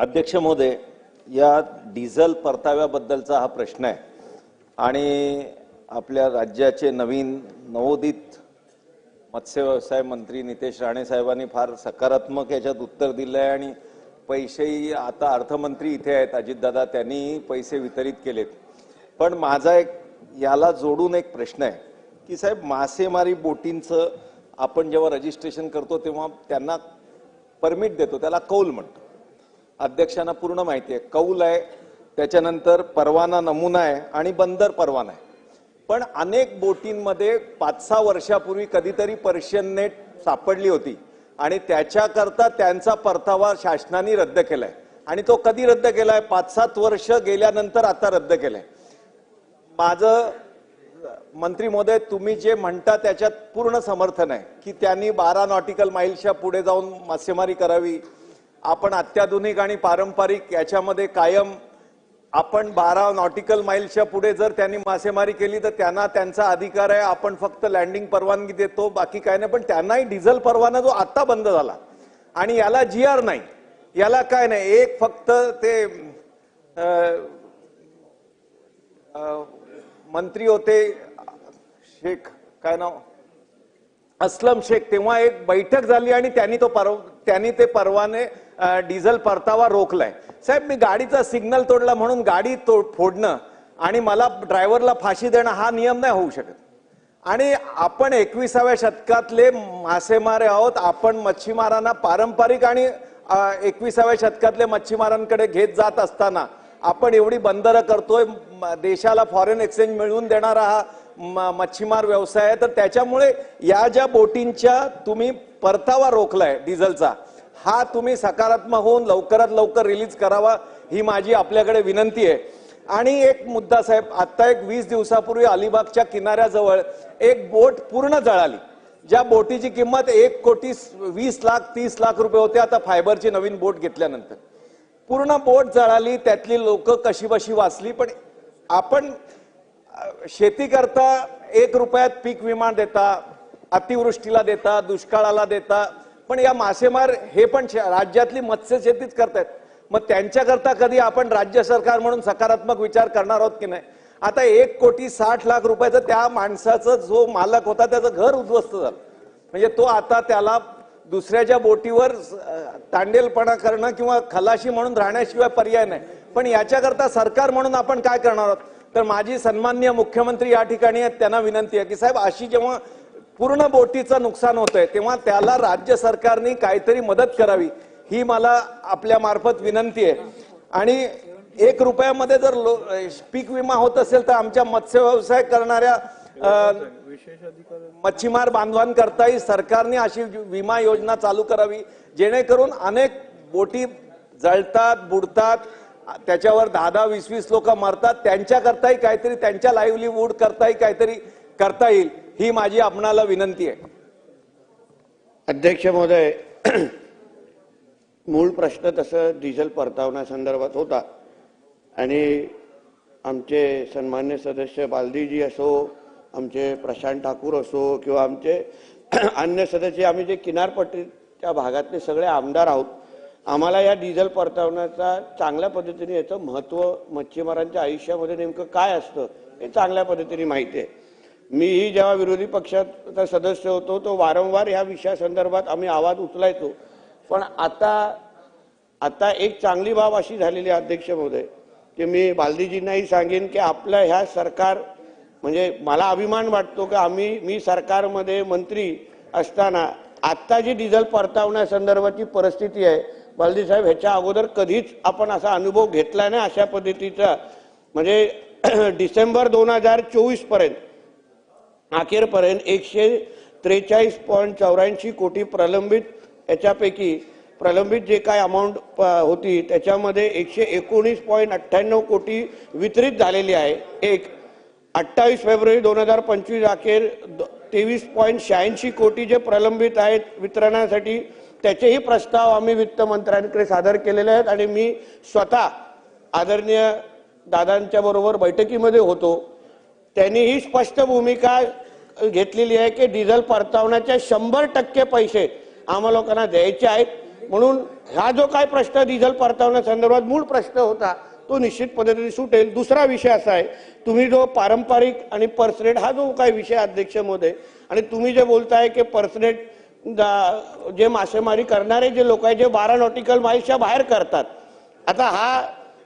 अध्यक्ष महोदय या डिझेल परताव्याबद्दलचा हा प्रश्न आहे. आणि आपल्या राज्याचे नवीन नवोदित मत्स्य व्यवसाय मंत्री नितेश राणे साहेबांनी फार सकारात्मक याच्यात उत्तर दिलं आहे आणि पैसेही आता अर्थमंत्री इथे आहेत अजितदादा त्यांनी पैसे वितरित केलेत. पण माझा एक याला जोडून एक प्रश्न आहे की साहेब मासेमारी बोटींचं आपण जेव्हा रजिस्ट्रेशन करतो तेव्हा त्यांना परमिट देतो त्याला कौल म्हणतो. अध्यक्षांना पूर्ण माहिती आहे. कौल आहे त्याच्यानंतर परवाना नमुना आहे आणि बंदर परवाना आहे. पण अनेक बोटींमध्ये पाच सहा वर्षापूर्वी कधीतरी पर्शियन नेट सापडली होती आणि त्याच्याकरता त्यांचा परतावा शासनाने रद्द केलाय. आणि तो कधी रद्द केलाय? पाच सात वर्ष गेल्यानंतर आता रद्द केलाय. माझं मंत्री महोदय तुम्ही जे म्हणता त्याच्यात पूर्ण समर्थन आहे की त्यांनी बारा नॉटिकल माईलच्या पुढे जाऊन मासेमारी करावी आपण अत्याधुनिक आणि पारंपरिक याच्यामध्ये कायम आपण बारा नॉटिकल माईलच्या पुढे जर त्यांनी मासेमारी केली तर त्यांना त्यांचा अधिकार आहे. आपण फक्त लँडिंग परवानगी देतो बाकी काय नाही. पण त्यांनाही डिझेल परवाना जो आता बंद झाला. आणि याला जी आर नाही. याला काय नाही. एक फक्त ते आ, आ, मंत्री होते शेख काय नाव? अस्लम शेख. तेव्हा एक बैठक झाली आणि त्यांनी तो परव त्यांनी ते परवाने डिझेल परतावा रोखलाय. साहेब मी गाडीचा सिग्नल तोडला म्हणून गाडी तोड फोडणं आणि मला ड्रायव्हरला फाशी देणं हा नियम नाही होऊ शकत. आणि आपण एकविसाव्या शतकातले मासेमारे आहोत. आपण मच्छीमारांना पारंपरिक आणि एकविसाव्या शतकातले मच्छीमारांकडे घेत जात असताना आपण एवढी बंदरं करतोय. देशाला फॉरेन एक्सचेंज मिळवून देणारा हा म- मच्छीमार व्यवसाय आहे. तर त्याच्यामुळे या ज्या बोटींच्या तुम्ही परतावा रोखलाय डिझेलचा हा तुम्ही सकारात्मक होऊन लवकरात लवकर रिलीज करावा ही माझी आपल्याकडे विनंती आहे. आणि एक मुद्दा साहेब आता एक वीस दिवसापूर्वी अलिबागच्या किनाऱ्याजवळ एक बोट पूर्ण जळाली. ज्या बोटीची किंमत एक कोटी वीस लाख तीस लाख रुपये होते आता फायबरची नवीन बोट घेतल्यानंतर. पूर्ण बोट जळाली त्यातली लोक कशी बशी वाचली पण आपण शेती करता एक रुपयात पीक विमा देता अतिवृष्टीला देता दुष्काळाला देता पण या मासेमार हे पण राज्यातली मत्स्य शेतीच करतायत. मग त्यांच्याकरता कधी आपण राज्य सरकार म्हणून सकारात्मक विचार करणार आहोत की नाही? आता एक कोटी साठ लाख रुपयाचं त्या माणसाचं जो मालक होता त्याचं घर उद्ध्वस्त झालं. म्हणजे तो आता त्याला दुसऱ्याच्या बोटीवर तांडेलपणा करणं किंवा खलाशी म्हणून राहण्याशिवाय पर्याय नाही. पण याच्याकरता सरकार म्हणून आपण काय करणार आहोत? तर माझी सन्माननीय मुख्यमंत्री या ठिकाणी आहेत त्यांना विनंती आहे की साहेब अशी जेव्हा पूर्ण बोटीचं नुकसान होतंय. तेव्हा त्याला राज्य सरकारने काहीतरी मदत करावी ही मला आपल्या मार्फत विनंती आहे. आणि एक रुपयामध्ये जर लो- पीक विमा होत असेल तर आमच्या मत्स्य व्यवसाय करणाऱ्या मच्छीमार बांधवांकरताही सरकारने अशी विमा योजना चालू करावी जेणेकरून अनेक बोटी जळतात बुडतात त्याच्यावर दहा दहा वीस वीस लोक मरतात त्यांच्याकरताही काहीतरी त्यांच्या लाईव्हलीहूड करताही काहीतरी करता येईल. ही माझी आपणाला विनंती आहे. अध्यक्ष महोदय मूळ प्रश्न तसं डिझेल परतावण्यासंदर्भात होता. आणि आमचे सन्मान्य सदस्य बालदीजी असो आमचे प्रशांत ठाकूर असो किंवा आमचे अन्य सदस्य आम्ही जे किनारपट्टीच्या भागातले सगळे आमदार आहोत आम्हाला या डिझेल परतावण्याचा चांगल्या पद्धतीने याचं महत्त्व मच्छीमारांच्या आयुष्यामध्ये नेमकं काय असतं हे चांगल्या पद्धतीने माहिती आहे. मीही जेव्हा विरोधी पक्षाचा सदस्य होतो तो वारंवार या विषयासंदर्भात आम्ही आवाज उचलायचो. पण आता आता एक चांगली बाब अशी झालेली अध्यक्ष महोदय की मी बालदीजींनाही सांगेन की आपलं ह्या सरकार म्हणजे मला अभिमान वाटतो की आम्ही मी सरकारमध्ये मंत्री असताना आत्ता जी डिझेल परतावण्यासंदर्भाची परिस्थिती आहे बालदी साहेब ह्याच्या अगोदर कधीच आपण असा अनुभव घेतला नाही अशा पद्धतीचा. म्हणजे डिसेंबर दोन हजार चोवीसपर्यंत अखेरपर्यंत एकशे त्रेचाळीस पॉईंट चौऱ्याऐंशी कोटी प्रलंबित याच्यापैकी प्रलंबित जे काय अमाऊंट होती त्याच्यामध्ये एकशे एकोणीस पॉईंट अठ्ठ्याण्णव कोटी वितरित झालेली आहे. एक अठ्ठावीस फेब्रुवारी दोन हजार पंचवीस अखेर तेवीस पॉईंट शहाऐंशी कोटी जे प्रलंबित आहेत वितरणासाठी त्याचेही प्रस्ताव आम्ही वित्तमंत्र्यांकडे सादर केलेले आहेत आणि मी स्वतः आदरणीय दादांच्या बरोबर बैठकीमध्ये होतो. त्यांनी ही स्पष्ट भूमिका घेतलेली आहे की डिझेल परतावण्याचे शंभर टक्के पैसे आम्हा लोकांना द्यायचे आहेत. म्हणून हा जो काय प्रश्न डिझेल परतावण्यासंदर्भात मूळ प्रश्न होता तो निश्चित पद्धतीने सुटेल. दुसरा विषय असा आहे तुम्ही जो पारंपरिक आणि पर्सनेट हा जो काही विषय अध्यक्ष मोदय आणि तुम्ही जे बोलताय की पर्सनेट जे मासेमारी करणारे जे लोक आहेत जे बारा नॉटिकल माईलच्या बाहेर करतात आता हा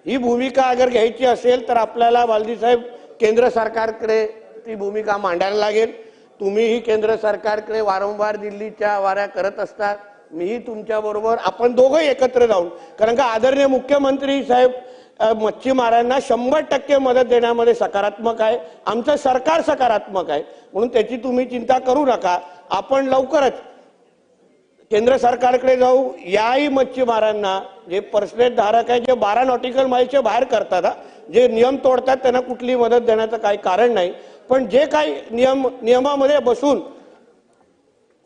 ही भूमिका अगर घ्यायची असेल तर आपल्याला बालदी साहेब केंद्र सरकारकडे ती भूमिका मांडायला लागेल. तुम्हीही केंद्र सरकारकडे वारंवार दिल्लीच्या वाऱ्या करत असतात. मीही तुमच्याबरोबर आपण दोघंही एकत्र जाऊन कारण का आदरणीय मुख्यमंत्री साहेब मच्छीमारांना शंभर टक्के मदत देण्यामध्ये सकारात्मक आहे. आमचं सरकार सकारात्मक आहे. म्हणून त्याची तुम्ही चिंता करू नका. आपण लवकरच केंद्र सरकारकडे जाऊ याही मच्छीमारांना जे पर्सनेट धारक आहे जे बारा नॉटिकल माईलच्या बाहेर करतात जे नियम तोडतात त्यांना कुठली मदत देण्याचं काही कारण नाही. पण जे काही नियम नियमामध्ये बसून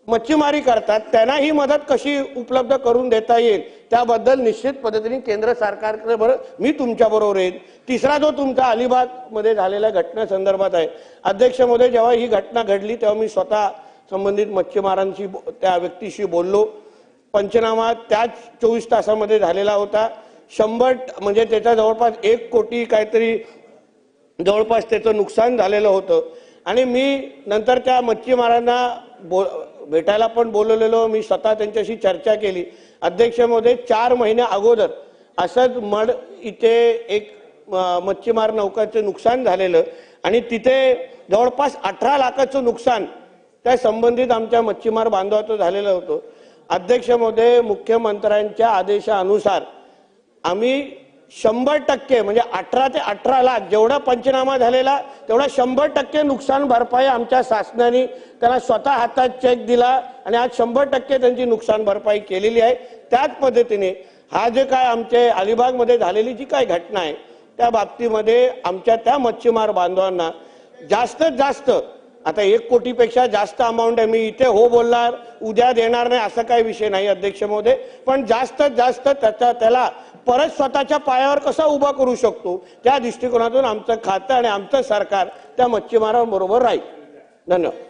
मच्छीमारी करतात त्यांना ही मदत कशी उपलब्ध करून देता येईल त्याबद्दल निश्चित पद्धतीने केंद्र सरकारकडे बरं मी तुमच्याबरोबर येईन. तिसरा जो तुमचा अलिबागमध्ये झालेल्या घटनेसंदर्भात आहे. अध्यक्षमध्ये जेव्हा ही घटना घडली तेव्हा मी स्वतः संबंधित मच्छीमारांशी बो- त्या व्यक्तीशी बोललो. पंचनामा त्याच चोवीस तासामध्ये झालेला होता. शंभर म्हणजे त्याच्या जवळपास एक कोटी काहीतरी जवळपास त्याचं नुकसान झालेलं होतं. आणि मी नंतर त्या मच्छीमारांना बो भेटायला पण बोलवलेलो. मी स्वतः त्यांच्याशी चर्चा केली. अध्यक्षमध्ये चार महिन्या अगोदर असंच मड इथे एक मच्छीमार नौकाचं नुकसान झालेलं. आणि तिथे जवळपास अठरा लाखाचं नुकसान त्या संबंधित आमच्या मच्छीमार बांधवाचं झालेलं होतं. अध्यक्षमध्ये मुख्यमंत्र्यांच्या आदेशानुसार आम्ही शंभर टक्के म्हणजे अठरा ते अठरा लाख जेवढा पंचनामा झालेला तेवढा शंभर टक्के नुकसान भरपाई आमच्या शासनाने त्यांना स्वतः हातात चेक दिला आणि आज शंभर टक्के त्यांची नुकसान भरपाई केलेली आहे. त्याच पद्धतीने हा जे काय आमचे अलिबागमध्ये झालेली जी काय घटना आहे त्या बाबतीमध्ये आमच्या त्या मच्छीमार बांधवांना जास्तीत जास्त आता एक कोटीपेक्षा जास्त अमाऊंट आहे. मी इथे हो बोलणार उद्या देणार नाही असा काही विषय नाही अध्यक्ष महोदय. पण जास्तीत जास्त त्याचा त्याला परत स्वतःच्या पायावर कसा उभा करू शकतो त्या दृष्टिकोनातून आमचं खातं आणि आमचं सरकार त्या मच्छीमारांबरोबर राहील. धन्यवाद.